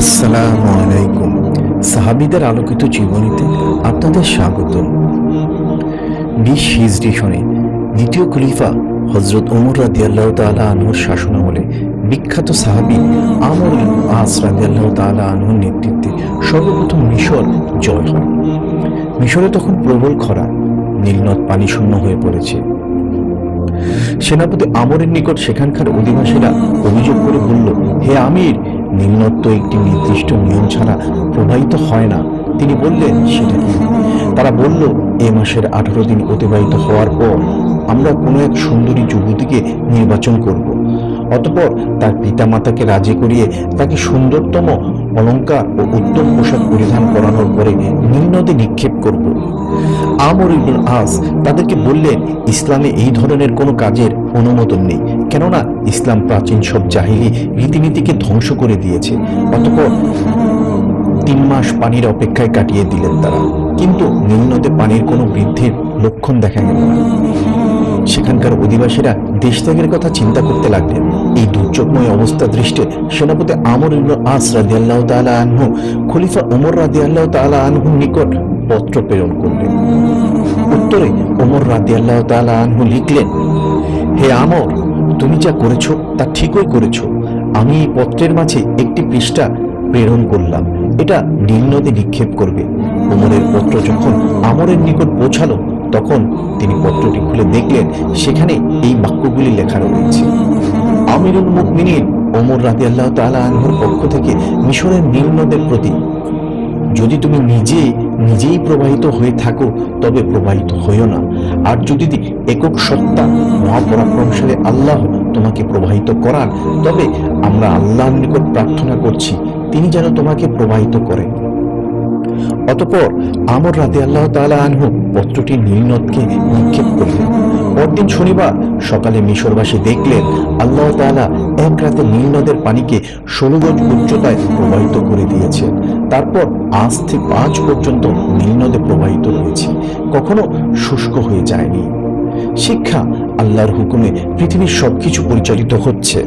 আসসালামু আলাইকুম। সাহাবিদের আলোকিত জীবনীতে আপনাদের স্বাগত বিশ সনে দ্বিতীয় খলিফা হজরত তালা আনহুর শাসনামলে বিখ্যাত সাহাবি আমর আস তালা আনহুর নেতৃত্বে সর্বপ্রথম মিশর জয় হয়। মিশরে তখন প্রবল খরা, নীলনদ পানি শূন্য হয়ে পড়েছে। সেনাপতি আমরের নিকট সেখানকার অধিবাসীরা অভিযোগ করে বলল, হে আমির তো একটি নির্দিষ্ট নিয়ম ছাড়া প্রবাহিত হয় না। তিনি বললেন, সেটা কি? তারা বলল, এ মাসের আঠারো দিন অতিবাহিত হওয়ার পর আমরা কোনো এক সুন্দরী যুবতীকে নির্বাচন করব। অতপর তার পিতামাতাকে রাজি করিয়ে তাকে সুন্দরতম অলঙ্কার ও উত্তম পোশাক পরিধান করানোর পরে নীলনদে নিক্ষেপ করব আমর ইবুল আস তাদেরকে বললেন, ইসলামে এই ধরনের কোনো কাজের অনুমোদন নেই। কেননা ইসলাম প্রাচীন সব জাহিলি রীতিনীতিকে ধ্বংস করে দিয়েছে। অতপর তিন মাস পানির অপেক্ষায় কাটিয়ে দিলেন তারা। কিন্তু নীলনদে পানির কোনো বৃদ্ধির লক্ষণ দেখা গেল না। সেখানকার অধিবাসীরা দেশ ত্যাগের কথা চিন্তা করতে লাগলেন। এই দুর্যোগময় অবস্থা দৃষ্টে সেনাপতি আমর ইবনুল আস রাদি আল্লাহ তালা আনহু, খলিফা ওমর রাদি আল্লাহ তালা আনহুর নিকট পত্র প্রেরণ করলেন। উত্তরে ওমর রাদি আল্লাহ তালা আনহু লিখলেন, হে আমর, তুমি যা করেছ তা ঠিকই করেছ। আমি এই পত্রের মাঝে একটি পৃষ্ঠা প্রেরণ করলাম। এটা নীল নদে নিক্ষেপ করবে। ওমরের পত্র যখন আমরের নিকট পৌঁছালো, তখন তিনি পত্রটি খুলে দেখলেন, সেখানে এই বাক্যগুলি লেখা রয়েছে। আমিরুল মুকমিনিন ওমর রাতে আল্লাহ তালা আনহুর পক্ষ থেকে মিশরের নীল নদের প্রতি। যদি তুমি নিজে, নিজেই প্রবাহিত হয়ে থাকো, তবে প্রবাহিত হইও না। আর যদি একক সত্তা মহাপরাক্রমশালী আল্লাহ তোমাকে প্রবাহিত করান, তবে আমরা আল্লাহর নিকট প্রার্থনা করছি, তিনি যেন তোমাকে প্রবাহিত করে। অতপর আমর রাতে আল্লাহ তাআলা আনহু পত্রটি নীলনদকে নিক্ষেপ করলেন। পরদিন শনিবার সকালে মিশরবাসী দেখলেন আল্লাহ তাআলা এক রাতে নীলনদের পানিকে ষোলো গজ উচ্চতায় প্রবাহিত করে দিয়েছেন। তারপর আজ থেকে পাঁচ পর্যন্ত নীলনদে প্রবাহিত হয়েছে। কখনো শুষ্ক হয়ে যায়নি। শিক্ষা, আল্লাহর হুকুমে পৃথিবীর সবকিছু পরিচালিত হচ্ছে।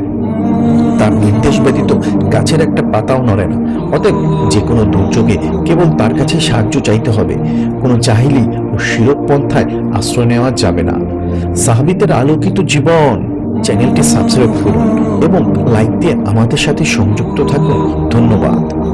তার নির্দেশ ব্যতীত গাছের একটা পাতাও নড়ে না। অতএব যে কোনো দুর্যোগে কেবল তার কাছে সাহায্য চাইতে হবে। কোনো চাহিলি ও শিরক পন্থায় আশ্রয় নেওয়া যাবে না। সাহাবিদের আলোকিত জীবন। চ্যানেলটি সাবস্ক্রাইব করুন এবং লাইক দিয়ে আমাদের সাথে সংযুক্ত থাকুন। ধন্যবাদ।